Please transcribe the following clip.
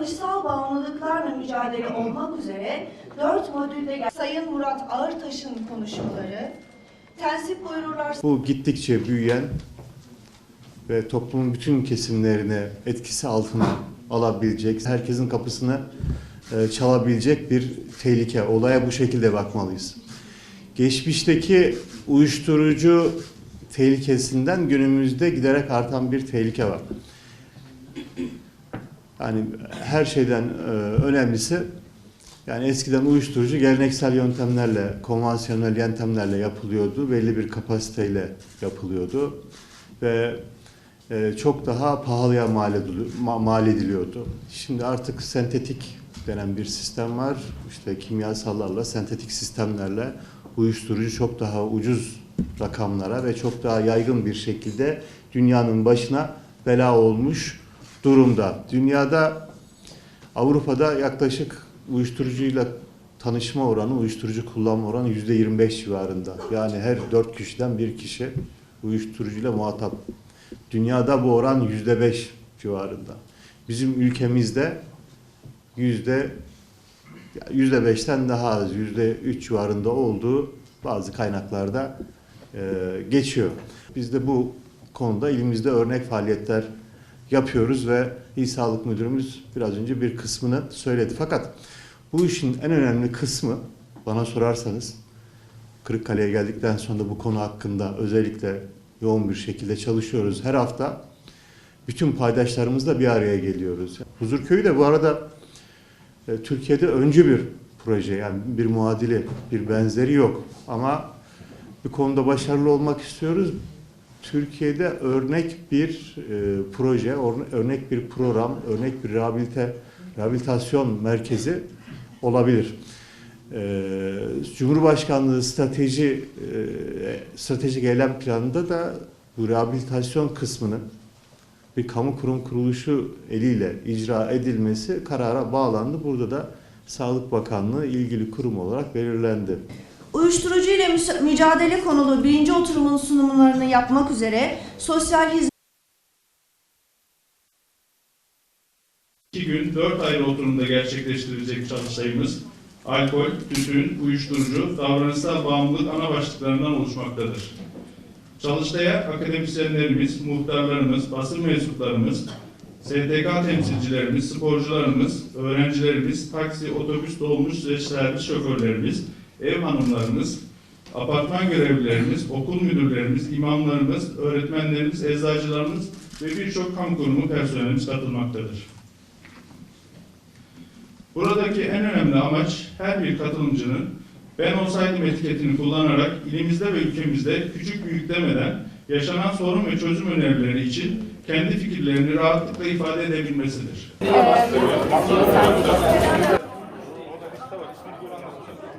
davranışsal bağımlılıklarla mücadele olmak üzere dört modülde Sayın Murat Ağırtaş'ın konuşmaları, tensip buyururlar Bu gittikçe büyüyen ve toplumun bütün kesimlerini etkisi altına alabilecek, herkesin kapısını e, çalabilecek bir tehlike. Olaya bu şekilde bakmalıyız. Geçmişteki uyuşturucu tehlikesinden günümüzde giderek artan bir tehlike var. Yani her şeyden e, önemlisi yani eskiden uyuşturucu geleneksel yöntemlerle, konvansiyonel yöntemlerle yapılıyordu. Belli bir kapasiteyle yapılıyordu. Ve e, çok daha pahalıya mal, edili- ma- mal ediliyordu. Şimdi artık sentetik denen bir sistem var. İşte kimyasallarla, sentetik sistemlerle uyuşturucu çok daha ucuz rakamlara ve çok daha yaygın bir şekilde dünyanın başına bela olmuş durumda. Dünyada Avrupa'da yaklaşık uyuşturucuyla tanışma oranı, uyuşturucu kullanma oranı yüzde 25 civarında. Yani her dört kişiden bir kişi uyuşturucuyla muhatap. Dünyada bu oran yüzde 5 civarında. Bizim ülkemizde yüzde yüzde beşten daha az, yüzde üç civarında olduğu bazı kaynaklarda e, geçiyor. Biz de bu konuda elimizde örnek faaliyetler yapıyoruz ve İl Sağlık Müdürümüz biraz önce bir kısmını söyledi. Fakat bu işin en önemli kısmı bana sorarsanız Kırıkkale'ye geldikten sonra bu konu hakkında özellikle yoğun bir şekilde çalışıyoruz. Her hafta bütün paydaşlarımızla bir araya geliyoruz. Huzurköy'ü de bu arada e, Türkiye'de öncü bir proje yani bir muadili, bir benzeri yok. Ama bir konuda başarılı olmak istiyoruz. Türkiye'de örnek bir e, proje, örnek bir program, örnek bir rehabilite, rehabilitasyon merkezi olabilir. E, Cumhurbaşkanlığı strateji e, stratejik eylem planında da bu rehabilitasyon kısmını bir kamu kurum kuruluşu eliyle icra edilmesi karara bağlandı. Burada da Sağlık Bakanlığı ilgili kurum olarak belirlendi. Uyuşturucu ile mücadele konulu birinci oturumun sunumlarını yapmak üzere sosyal hizmet İki gün, dört ayrı oturumda gerçekleştirilecek çalıştayımız, alkol, tütün, uyuşturucu, davranışsal bağımlılık ana başlıklarından oluşmaktadır. Çalıştaya akademisyenlerimiz, muhtarlarımız, basın mensuplarımız, STK temsilcilerimiz, sporcularımız, öğrencilerimiz, taksi, otobüs, dolmuş ve servis şoförlerimiz, ev hanımlarımız, apartman görevlilerimiz, okul müdürlerimiz, imamlarımız, öğretmenlerimiz, eczacılarımız ve birçok kamu kurumu personelimiz katılmaktadır. Buradaki en önemli amaç her bir katılımcının ben olsaydım etiketini kullanarak ilimizde ve ülkemizde küçük büyük demeden yaşanan sorun ve çözüm önerileri için kendi fikirlerini rahatlıkla ifade edebilmesidir. Hocam,